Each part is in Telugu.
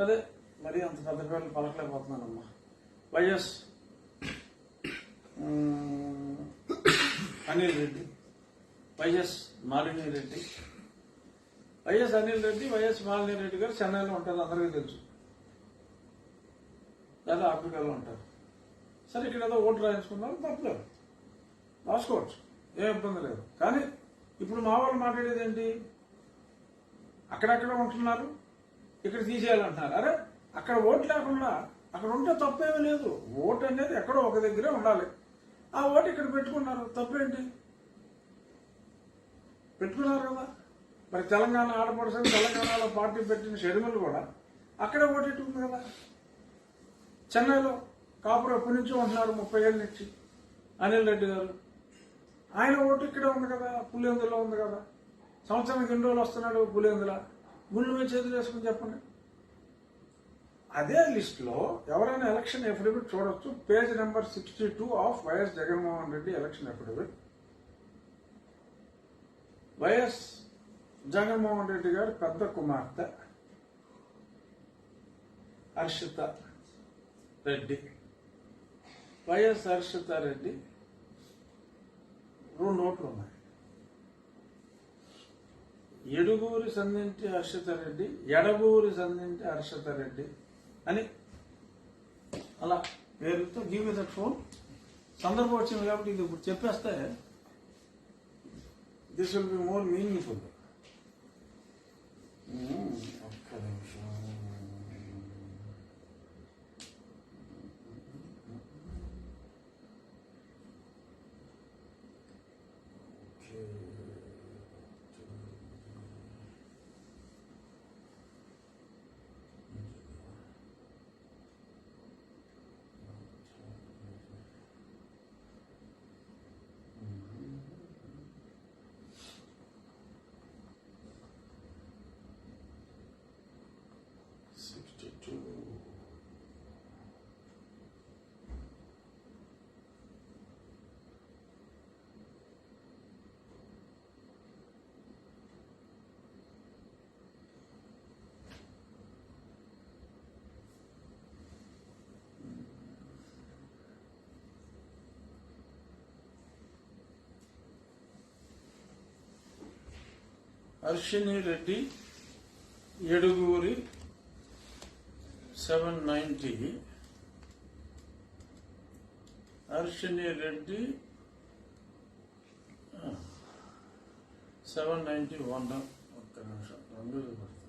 అదే మరి అంత పెద్ద పేర్లు పలకలేకపోతున్నానమ్మా. YS Anil Reddy YS Malini Reddy. YS Anil Reddy YS Malini Reddy గారు చెన్నైలో ఉంటారు అందరికీ తెలుసు. లేదా ఆఫ్రికాలో ఉంటారు. సరే ఇక్కడ ఏదో ఓటు రాయించుకున్నారు తప్పలేదు. రాసుకోవచ్చు ఏం ఇబ్బంది లేదు. కానీ ఇప్పుడు మా వాళ్ళు మాట్లాడేది ఏంటి? అక్కడక్కడ ఉంటున్నారు. ఇక్కడ తీసేయాలంటున్నారు. అరే అక్కడ ఓటు లేకుండా అక్కడ ఉంటే తప్పేమీ లేదు. ఓటు అనేది ఎక్కడో ఒక దగ్గరే ఉండాలి. ఆ ఓటు ఇక్కడ పెట్టుకున్నారు. తప్పేంటి? పెట్టుకున్నారు కదా. మరి తెలంగాణ ఆడపడుసని తెలంగాణలో పార్టీ పెట్టిన షెడ్యూల్ కూడా అక్కడే ఓటెట్టుంది కదా. చెన్నైలో కాపురం ఎప్పటి నుంచో ఉంటున్నారు ముప్పై ఏళ్ళ నుంచి. అనిల్ రెడ్డి గారు. ఆయన ఓటు ఇక్కడే ఉంది కదా పులివెందులో ఉంది కదా. సంవత్సరానికి ఎన్ని రోజులు వస్తున్నాడు పులివెందుల? గుళ్ళు మీద చేతులు వేసుకుని చెప్పండి. అదే లిస్టులో ఎవరైనా ఎలక్షన్ ఎఫిడవిట్ చూడొచ్చు. Page number sixty two of YS Jaganmohan Reddy election affidavit YS Jaganmohan Reddy గారి పెద్ద కుమార్తె. హర్షిత రెడ్డి. వైఎస్ హర్షిత రెడ్డి. రెండు నోట్లు ఉన్నాయి ఎడుగూరి సందింటి హర్షిత రెడ్డి ఎడగూరి సందింటి హర్షిత రెడ్డి అని అలా పేరుతో గివ్ మీ దట్ ఫోన్ సందర్భం వచ్చింది కాబట్టి ఇది ఇప్పుడు చెప్పేస్తే this will be more meaningful ఒక్క నిమిషం. Arshini Reddy Eduguri seven ninety Arshini Reddy seven ninety one. ఒక్క నిమిషం రెండు పడుతుంది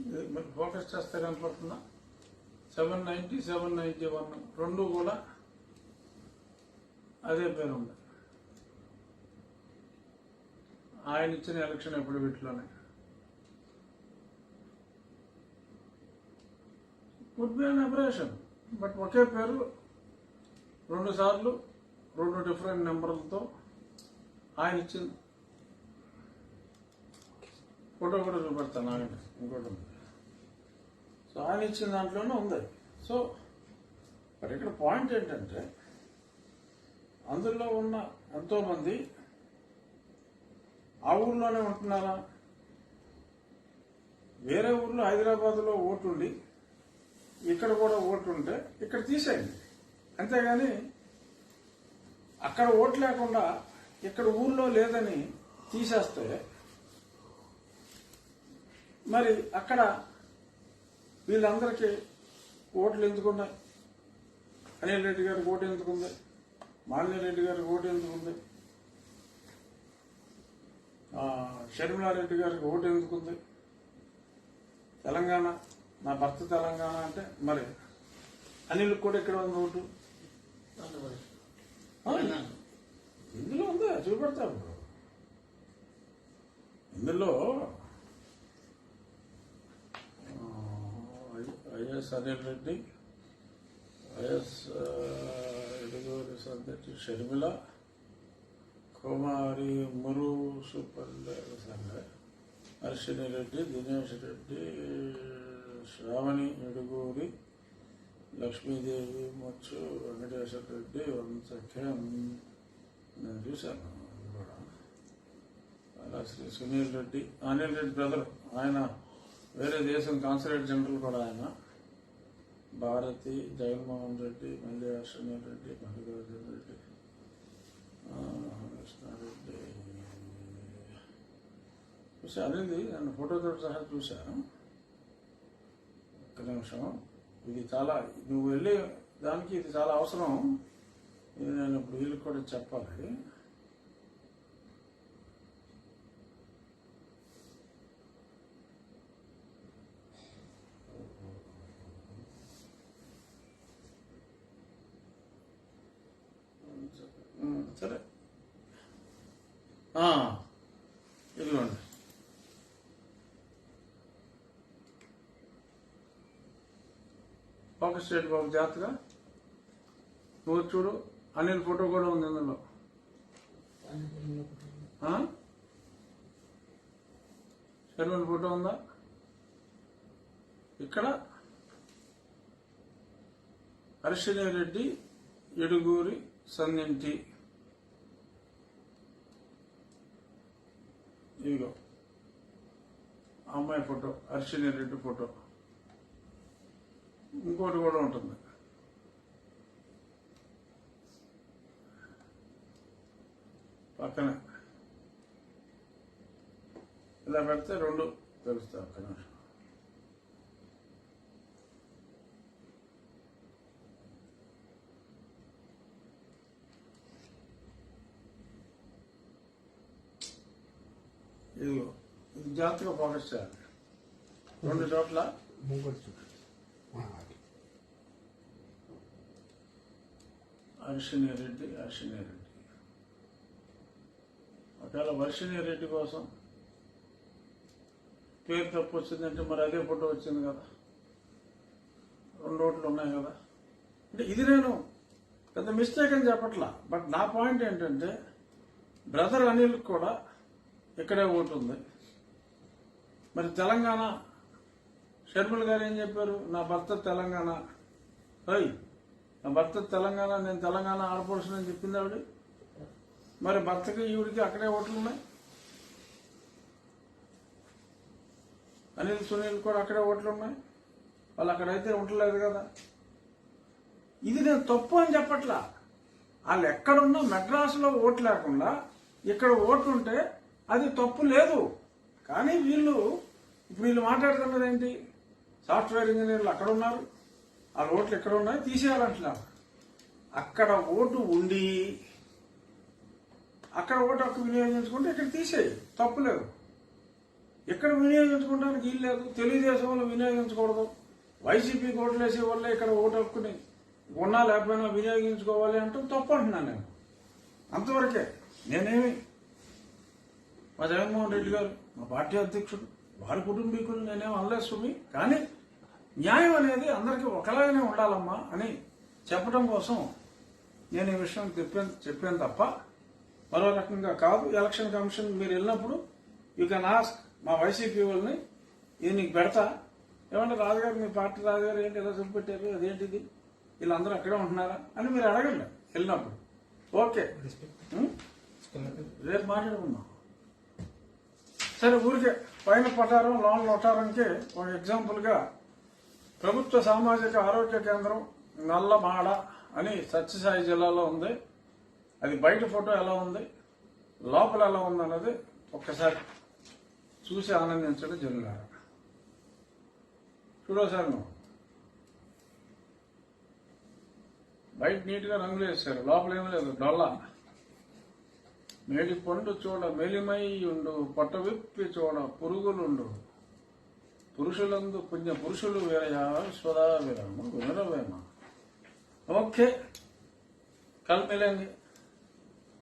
ఇది మీరు ఫోకస్ చేస్తే కనపడుతుందా seven ninety seven ninety one రెండు కూడా అదే పేరు ఉంది. ఆయన ఇచ్చిన ఎలక్షన్ ఎప్పుడు వీటిలోనే? Would be an aberration but ఒకే పేరు రెండు సార్లు రెండు డిఫరెంట్ నెంబర్లతో ఆయన ఇచ్చిన ఫోటో కూడా చూపెడతాను. ఆయన ఇంకోటి సో ఆయన ఇచ్చిన దాంట్లోనే ఉంది. సో మరి ఇక్కడ పాయింట్ ఏంటంటే అందులో ఉన్న ఎంతో మంది ఆ ఊర్లోనే ఉంటున్నారా? వేరే ఊర్లో హైదరాబాద్లో ఓటుండి ఇక్కడ కూడా ఓటు ఉంటే ఇక్కడ తీసేయండి. అంతేగాని అక్కడ ఓటు లేకుండా ఇక్కడ ఊర్లో లేదని తీసేస్తే మరి అక్కడ వీళ్ళందరికీ ఓట్లు ఎందుకున్నాయి? అనిల్ రెడ్డి గారికి ఓటు ఎందుకుంది? మాలిని రెడ్డి గారికి ఓటు ఎందుకుంది? షర్మిలారెడ్డి గారికి ఓటు ఎందుకుంది? తెలంగాణ నా భర్త తెలంగాణ అంటే మరి అనిల్ కూడా ఇక్కడ ఉంది ఓటు? ఇందులో ఉందా చూపెడతారు బ్రో. ఇందులో వైఎస్ అనిల్ రెడ్డి వైఎస్ ఎడుగూరి సందటి షర్మిల కుమారి మురు సుపల్లె సంఘ అర్షిని రెడ్డి దినేష్ రెడ్డి శ్రావణి ఎడుగూరి లక్ష్మీదేవి మచ్చు వెంకటేశ్వర రెడ్డి వంశఖ్యం నేను చూశాను. కూడా అలా శ్రీ సునీల్ రెడ్డి అనిల్ రెడ్డి బ్రదర్ ఆయన వేరే దేశం కాన్సులేట్ జనరల్ కూడా ఆయన. భారతి జగన్మోహన్ రెడ్డి మల్లి అశ్విని రెడ్డి మల్లికార్జున రెడ్డి కృష్ణారెడ్డి చూసా అదేది? నేను ఫోటోతో సహా చూశాను ఒక్క నిమిషం. ఇది చాలా నువ్వు వెళ్ళే దానికి ఇది చాలా అవసరం. ఇది నేను ఇప్పుడు వీళ్ళకి కూడా చెప్పాలి ఉమ్, సరే ఆ, ఇదిగోండి. ఫోకస్ స్టేట్ బాబు జాగ్రత్తగా. నువ్వు చూడు అనిల్ ఫోటో కూడా ఉంది అందులో ఆ? ఫోటో ఉందా? ఇక్కడ. హర్షిని రెడ్డి ఎడుగూరి సన్నింటి. ఇదిగో. అమ్మాయి ఫోటో హర్షిని రెడ్డి ఫోటో. ఇంకోటి కూడా ఉంటుంది. పక్కన. ఇలా పెడితే రెండు తెలుస్తాయి ఒక్క నిమిషం. ఇదిగో ఇది జాగ్రత్తగా ఫోకస్ చేయాలి రెండు చోట్ల. అర్షిని రెడ్డి అర్షిని రెడ్డి ఒకవేళ వర్షిణి రెడ్డి కోసం పేరు తప్పు వచ్చిందంటే మరి అదే ఫోటో వచ్చింది కదా. రెండు ఓట్లు ఉన్నాయి కదా. అంటే ఇది నేను పెద్ద మిస్టేక్ అని చెప్పట్లా. బట్ నా పాయింట్ ఏంటంటే బ్రదర్ అనిల్ కూడా ఇక్కడే ఓటు ఉంది మరి తెలంగాణ షర్మిల గారు ఏం చెప్పారు? నా భర్త తెలంగాణ. ఓయ్ నా భర్త తెలంగాణ నేను తెలంగాణ ఆడపడుచునని చెప్పింది ఆవిడ. మరి భర్తకి ఈవిడికి అక్కడే ఓట్లు ఉన్నాయి? అనిల్ సునీల్ కూడా అక్కడే ఓట్లు ఉన్నాయి. వాళ్ళు అక్కడైతే ఉండలేదు కదా. ఇది నేను తప్పు అని చెప్పట్లా. వాళ్ళు ఎక్కడున్నా మెడ్రాస్లో ఓటు లేకుండా ఇక్కడ ఓట్లుంటే ఉంటే అది తప్పు లేదు. కానీ వీళ్ళు ఇప్పుడు వీళ్ళు మాట్లాడుతున్నది ఏంటి? సాఫ్ట్వేర్ ఇంజనీర్లు అక్కడ ఉన్నారు. ఆ ఓట్లు ఎక్కడ ఉన్నాయి? తీసేయాలంటున్నారు. అక్కడ ఓటు ఉండి అక్కడ ఓటు హక్కు వినియోగించుకుంటే ఇక్కడ తీసేయి. తప్పులేదు ఎక్కడ వినియోగించుకోవడానికి వీలు లేదు. తెలుగుదేశంలో వినియోగించకూడదు. వైసీపీ ఓట్లు వేసే వల్ల ఇక్కడ ఓటు హక్కుని ఉన్నా లేకపోయినా వినియోగించుకోవాలి అంటూ తప్పు అంటున్నాను నేను. అంతవరకే నేనేమి మా జగన్మోహన్ రెడ్డి గారు మా పార్టీ అధ్యక్షుడు వారి కుటుంబీకులు నేనేం అనలేదు సుమి కానీ న్యాయం అనేది అందరికీ ఒకలాగానే ఉండాలమ్మా అని చెప్పడం కోసం నేను ఈ విషయం చెప్పాను చెప్పాను తప్ప మరో రకంగా కాదు. ఎలక్షన్ కమిషన్ మీరు వెళ్ళినప్పుడు యూ కెన్ ఆస్క్ మా వైసీపీ వాళ్ళని ఇది నీకు పెడతా. ఏమంటే రాజుగారు మీ పార్టీ రాజుగారు ఏంటి ఎలా చూపెట్టారు? అదేంటిది? వీళ్ళందరూ అక్కడే ఉంటున్నారా? అని మీరు అడగండి వెళ్ళినప్పుడు. ఓకే? రేపు మాట్లాడుకుందాం. సరే ఊరికే పైన పటారం లోన్ లొటారంకి ఒక ఎగ్జాంపుల్గా ప్రభుత్వ సామాజిక ఆరోగ్య కేంద్రం నల్లమాడ అని సత్యసాయి జిల్లాలో ఉంది. అది బయట ఫోటో ఎలా ఉంది? లోపల ఎలా ఉంది అన్నది ఒక్కసారి చూసి ఆనందించడం జరుగుతారు చూడోసారి నువ్వు. బయట నీట్గా రంగులు వేశారు లోపల ఏమీ లేదు. డొల్లా. మేడి పండు చూడ మెలిమై ఉండు పొట్ట చూడ పురుగులుండు. పురుషులందు పుణ్య పురుషులు వేరయా విశ్వదా విరమ వినరవేమ? ఓకే కల్